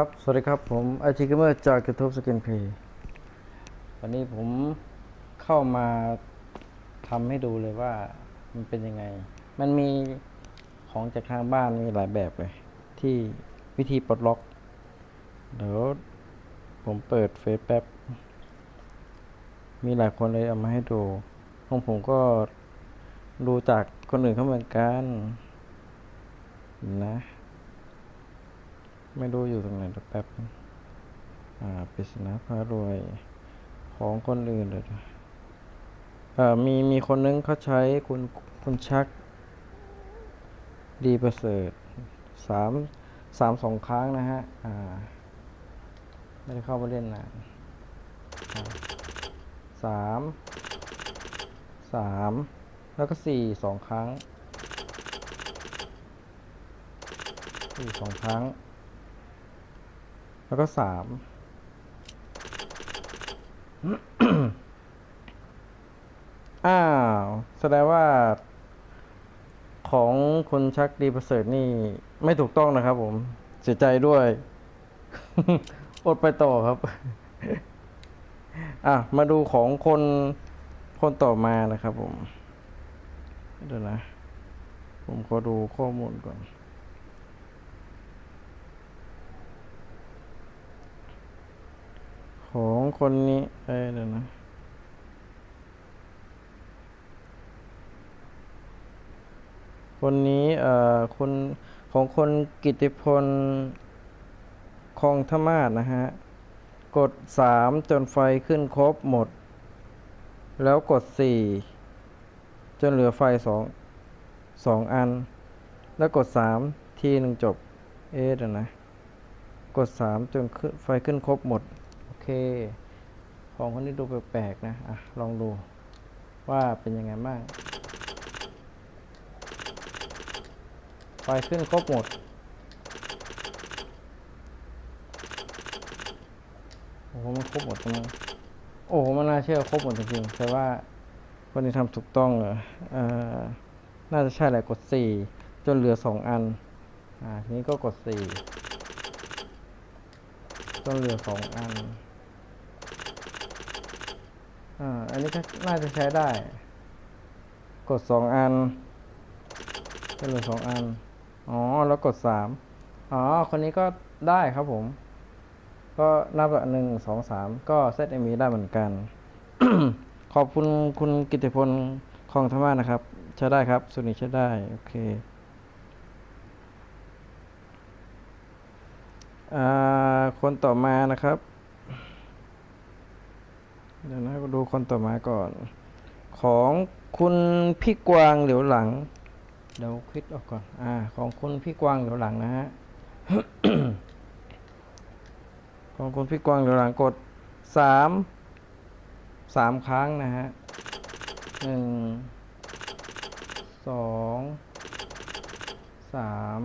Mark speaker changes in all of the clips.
Speaker 1: ครับ สวัสดีครับ ผมไอทีเกมเมอร์จาก YouTube Skin Play วันนี้ผมเข้ามาทำให้ดูเลยว่ามันเป็นยังไง มันมีของจากทางบ้านมีหลายแบบเลย ที่วิธีปลดล็อก เดี๋ยวผมเปิดเฟซแป๊บ มีหลายคนเลยเอามาให้ดู ของผมก็ดูจากคนอื่นเขาเหมือนกัน นะ ไม่รู้อยู่ตรงไหนแป๊บอ่าปริศนาพารวยของคนอื่นเลยนะเอ่อมีมีคนนึงเขาใช้คุณคุณชัก ดีประเสริฐสามสามสองครั้งนะฮะ อ่า ไม่ได้เข้ามาเล่นนานสามสามแล้วก็สี่สองครั้งสี่สองครั้ง แล้วก็สามอ้าว แสดงว่า ของคุณชักดีประเสริฐนี่ไม่ถูกต้องนะครับผม เสียใจด้วย อดไปต่อครับ อะ มาดูของคนคนต่อมานะครับผม เดี๋ยวนะ ผมขอดูข้อมูลก่อน ของคนนี้เอ้ยเดี๋ยวนะคนนี้เอ่อคนของคนกิติพลคองธมาศนะฮะ กดสามจนไฟขึ้นครบหมด แล้วกดสี่จนเหลือไฟสองสองอัน แล้วกดสามทีหนึ่งจบ เอ๊ะเดนะ กดสามจนไฟขึ้นครบหมด เคของคนนี้ดูแปลกๆนะอะลองดูว่าเป็นยังไงบ้างไฟขึ้นครบหมด โอ้โหมันครบหมดตรงนั้โอ้โหมันน่าเชื่อครบหมดจริงๆแต่ว่าคนที่ทำถูกต้องเหรอเอ่อน่าจะใช่แหละกดสี่จนเหลือสองอัน อ่าทีนี้ก็กดสี่จนเหลือสองอัน อ่า อันนี้ก็น่าจะใช้ได้ กดสองอันจนเหลือสองอัน อ๋อ แล้วกดสามอ๋อ คนนี้ก็ได้ครับผม ก็นับหนึ่งสองสามก็เซตเอมีได้เหมือนกัน ขอบคุณคุณกิติพลคลองธรรมานะครับ ใช้ได้ครับ สุนิใช้ได้ โอเคอ่าคนต่อมานะครับ เดี๋ยวนะดูคนต่อมาก่อน ของคุณพี่กวางเหลียวหลัง เดี๋ยวคลิกออกก่อน อ่า ของคุณพี่กวางเหลียวหลังนะฮะ ของคุณพี่กวางเหลียวหลังกดสามสามครั้งนะฮะหนึ่งสองสาม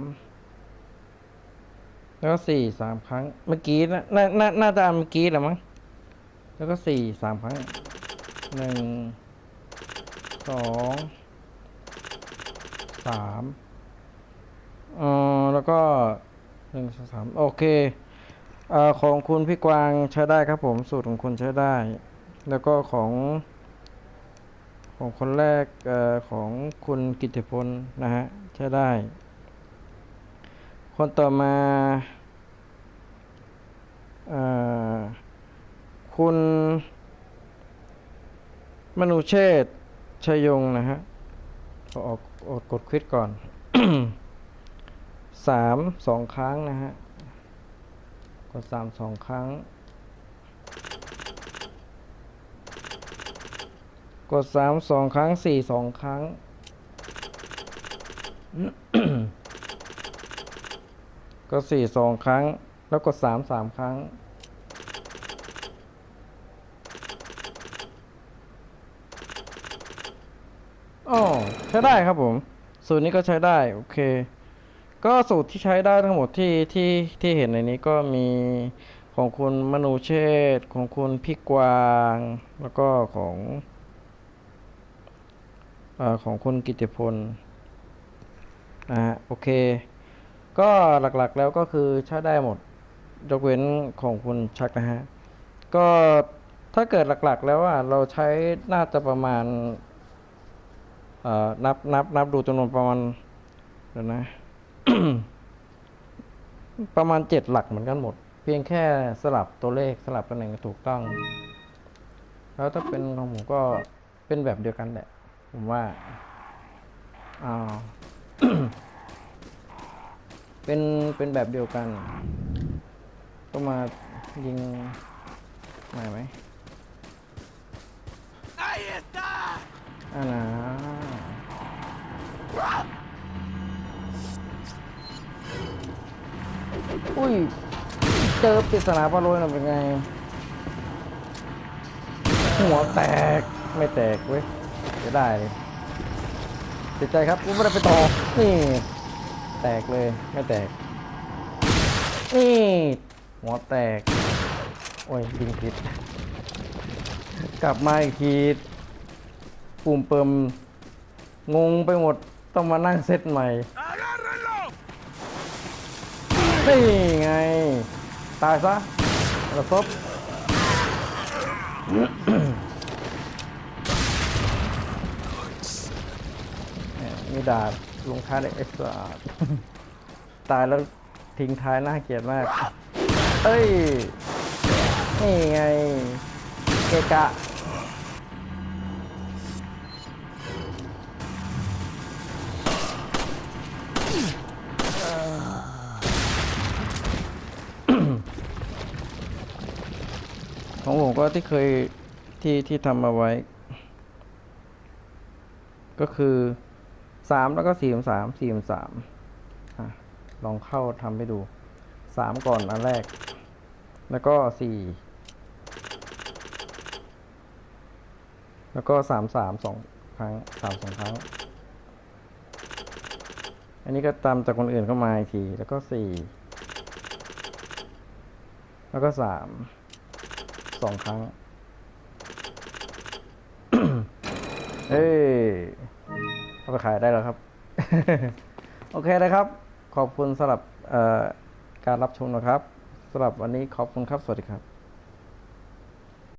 Speaker 1: แล้วก็สี่สามครั้ง เมื่อกี้นะน่าน่าน่าจะอันเมื่อกี้แหละมั้ง แล้วก็สี่สามครั้งหนึ่งสองสามเออแล้วก็หนึ่งสองสามโอเคเอ่อของคุณพี่กวางใช้ได้ครับผมสูตรของคุณใช้ได้ แล้วก็ของ ของคนแรกเออของคุณกิติพลนะฮะใช้ได้ คนต่อมาเอ่อ คุณมนุเชษชยยงนะฮะขอออกออกกดควิดก่อนสามสองครั้งนะฮะ กดสามสองครั้ง กดสามสองครั้งสี่สองครั้งก็สี่สองครั้ง แล้วกดสามสามครั้ง อ๋อใช้ได้ครับผม สูตรนี้ก็ใช้ได้ โอเค ก็สูตรที่ใช้ได้ทั้งหมดที่ที่ที่เห็นในนี้ก็มีของคุณมนูเชษฐ์ของคุณพี่กวาง แล้วก็ของอของคุณกิติพลนะฮะโอเค ก็หลักๆแล้วก็คือใช้ได้หมดยกเว้นของคุณชักนะฮะ ก็ถ้าเกิดหลักๆแล้วอะเราใช้น่าจะประมาณ นับนับนับดูจำนวนประมาณเดี๋ยวนะ ประมาณเจ็ดหลักเหมือนกันหมด เพียงแค่สลับตัวเลขสลับตำแหน่งถูกต้อง แล้วถ้าเป็นของผมก็เป็นแบบเดียวกันแหละ ผมว่าอ่าเป็นเป็นแบบเดียวกัน ก็มายิงใหม่ไหมอ่านะ อุ้ย เจอปริศนาปลาโรยน่ะเป็นไง หัวแตก ไม่แตกเว้ยจะได้เลยเสียใจครับกูไม่ได้ไปต่อ นี่ แตกเลย ไม่แตก นี่ หัวแตก โอ้ยยิงผิด กลับมาอีกทีปุ่มเปิมงงไปหมด ต้องมานั่งเซตใหม่ นี่ไง ตายซะระซบนี่ยมีดาบลงท้ายด้เอ็กซ์อาร์ตายแล้วทิ้งท้ายน่าเกลียดมาก เอ้ย นี่ไง เกะกะ ของผมก็ที่เคยที่ที่ทำมาไว้ ก็คือสามแล้วก็สี่สามสี่สามลองเข้าทำให้ดูสามก่อนอันแรก แล้วก็สี่แล้วก็สามสามสองครั้งสามสองครั้ง อันนี้ก็ตามจากคนอื่นเข้ามาอีกที แล้วก็สี่แล้วก็สาม สองครั้ง เอ้ยเอาไปขายได้แล้วครับ โอเคนะครับ ขอบคุณสำหรับการรับชมนะครับสำหรับวันนี้ขอบคุณครับ สวัสดีครับ